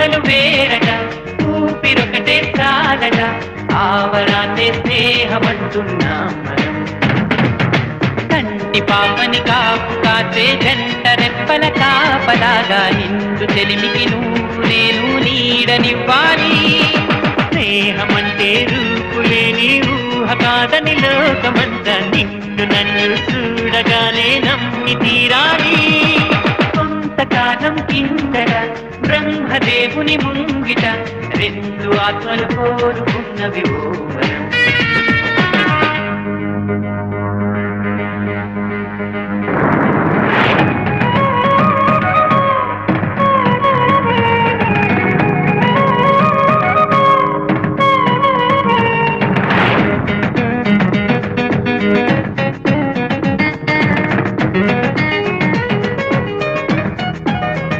కథలు వేరట ఊపిరొకటే చాలట ఆవరాన్నే స్నేహమంటున్నాం మనం. కంటి పాపని కాపు కాచే జంట రెప్పల కాపలాగా నిండు చెలిమికి నువ్వు నేను నీడనివ్వాలి. స్నేహమంటే రూపులేని ఊహ కాదని లోకమంత నిన్ను నన్ను చూడగానే నమ్మి తీరాలి. కొంతకాలం కిందట బ్రహ్మదేవుని ముంగిట రెండు ఆత్మలు కోరుకున్నవి ఓ